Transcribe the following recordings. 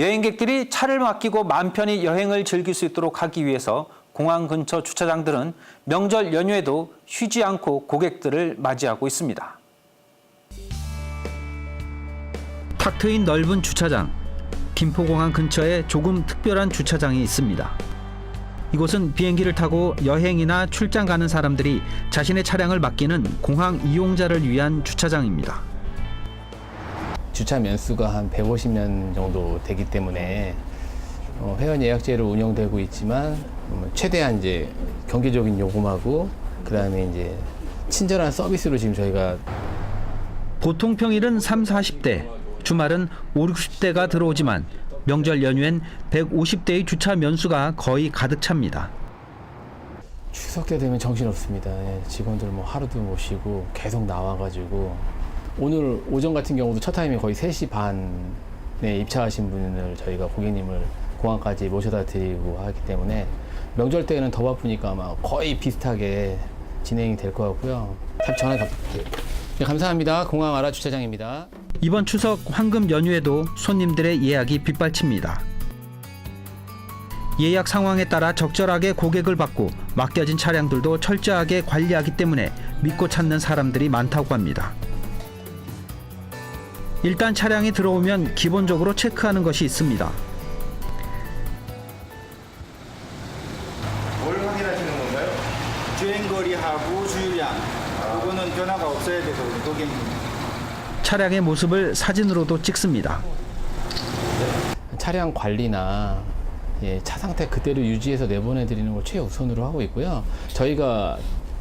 여행객들이 차를 맡기고 마음 편히 여행을 즐길 수 있도록 하기 위해서 공항 근처 주차장들은 명절 연휴에도 쉬지 않고 고객들을 맞이하고 있습니다. 탁 트인 넓은 주차장. 김포공항 근처에 조금 특별한 주차장이 있습니다. 이곳은 비행기를 타고 여행이나 출장 가는 사람들이 자신의 차량을 맡기는 공항 이용자를 위한 주차장입니다. 주차 면수가 한 150년 정도 되기 때문에 어, 회원 예약제로 운영되고 있지만 음, 최대한 이제 경제적인 요금하고 그 다음에 이제 친절한 서비스로 지금 저희가 보통 평일은 3, 40대, 주말은 5, 60대가 들어오지만 명절 연휴엔 150대의 주차 면수가 거의 가득 찹니다. 추석 때 되면 정신없습니다. 예, 직원들 뭐 하루도 못 쉬고 계속 나와가지고 오늘 오전 같은 경우도 첫 타임이 거의 3시 반에 입차하신 분을 저희가 고객님을 공항까지 모셔다 드리고 하기 때문에 명절 때는 더 바쁘니까 아마 거의 비슷하게 진행이 될 것 같고요. 참 전화 감- 네, 감사합니다. 공항 아라 주차장입니다. 이번 추석 황금 연휴에도 손님들의 예약이 빗발칩니다. 예약 상황에 따라 적절하게 고객을 받고 맡겨진 차량들도 철저하게 관리하기 때문에 믿고 찾는 사람들이 많다고 합니다. 일단 차량이 들어오면 기본적으로 체크하는 것이 있습니다. 뭘 확인하시는 건가요? 주행거리하고 주유량 그거는 변화가 없어야 돼서 우리 고객님 차량의 모습을 사진으로도 찍습니다. 차량 관리나 예, 차 상태 그대로 유지해서 내보내 드리는 걸 최우선으로 하고 있고요. 저희가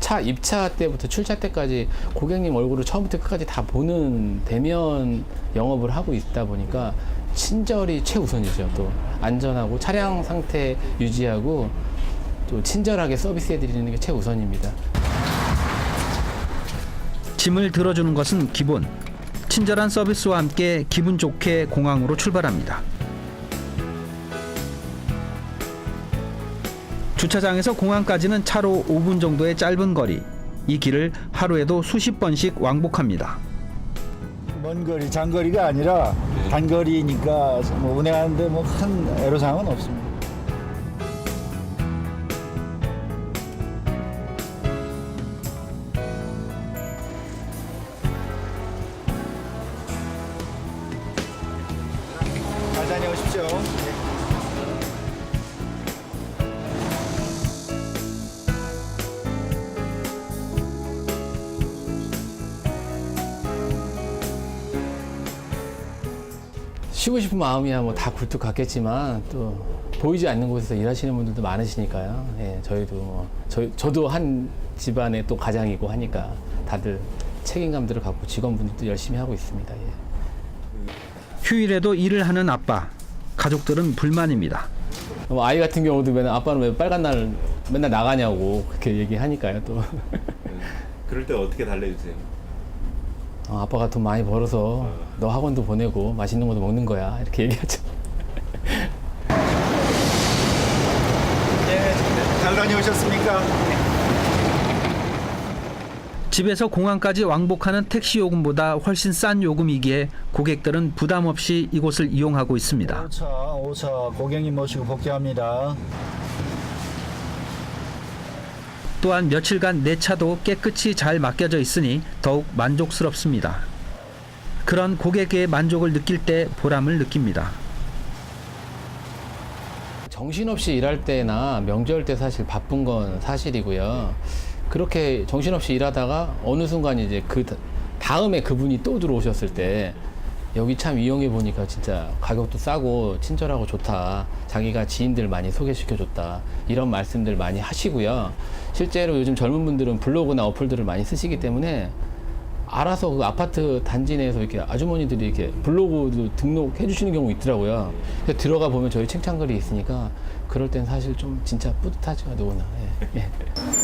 차 입차 때부터 출차 때까지 고객님 얼굴을 처음부터 끝까지 다 보는 대면 영업을 하고 있다 보니까 친절이 최우선이죠. 또 안전하고 차량 상태 유지하고 또 친절하게 서비스해 드리는 게 최우선입니다. 짐을 들어주는 것은 기본. 친절한 서비스와 함께 기분 좋게 공항으로 출발합니다. 주차장에서 공항까지는 차로 5분 정도의 짧은 거리. 이 길을 하루에도 수십 번씩 왕복합니다. 먼 거리 장거리가 아니라 단거리니까 뭐 운행하는데 뭐 큰 애로사항은 없습니다. 잘 다녀오십시오. 쉬고 싶은 마음이야 뭐 다 굴뚝 같겠지만 또 보이지 않는 곳에서 일하시는 분들도 많으시니까요. 예, 저희도 뭐 저, 저도 한 집안의 또 가장이고 하니까 다들 책임감들을 갖고 직원분들도 열심히 하고 있습니다. 예. 휴일에도 일을 하는 아빠. 가족들은 불만입니다. 뭐 아이 같은 경우도 맨날 아빠는 왜 빨간 날 맨날 나가냐고 그렇게 얘기하니까요. 또 그럴 때 어떻게 달래주세요? 어, 아빠가 돈 많이 벌어서 너 학원도 보내고 맛있는 것도 먹는 거야 이렇게 얘기하죠. 예, 잘 다녀오셨습니까? 집에서 공항까지 왕복하는 택시 요금보다 훨씬 싼 요금이기에 고객들은 부담 없이 이곳을 이용하고 있습니다. 5차, 5차 고객님 모시고 복귀합니다. 또한 며칠간 내 차도 깨끗이 잘 맡겨져 있으니 더욱 만족스럽습니다. 그런 고객의 만족을 느낄 때 보람을 느낍니다. 정신없이 일할 때나 명절 때 사실 바쁜 건 사실이고요. 그렇게 정신없이 일하다가 어느 순간 이제 그 다- 다음에 그분이 또 들어오셨을 때 여기 참 이용해 보니까 진짜 가격도 싸고 친절하고 좋다. 자기가 지인들 많이 소개시켜 줬다. 이런 말씀들 많이 하시고요. 실제로 요즘 젊은 분들은 블로그나 어플들을 많이 쓰시기 때문에 알아서 그 아파트 단지 내에서 이렇게 아주머니들이 이렇게 블로그도 등록해 주시는 경우 있더라고요. 들어가 보면 저희 칭찬글이 있으니까 그럴 땐 사실 좀 진짜 뿌듯하죠, 누구나. 예. 예.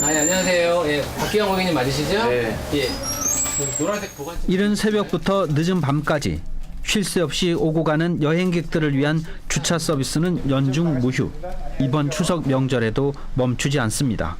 아, 예, 안녕하세요. 예, 박기영 고객님 맞으시죠? 네. 예. 노란색 보관. 이른 새벽부터 늦은 밤까지 쉴 새 없이 오고 가는 여행객들을 위한 주차 서비스는 연중 무휴. 이번 추석 명절에도 멈추지 않습니다.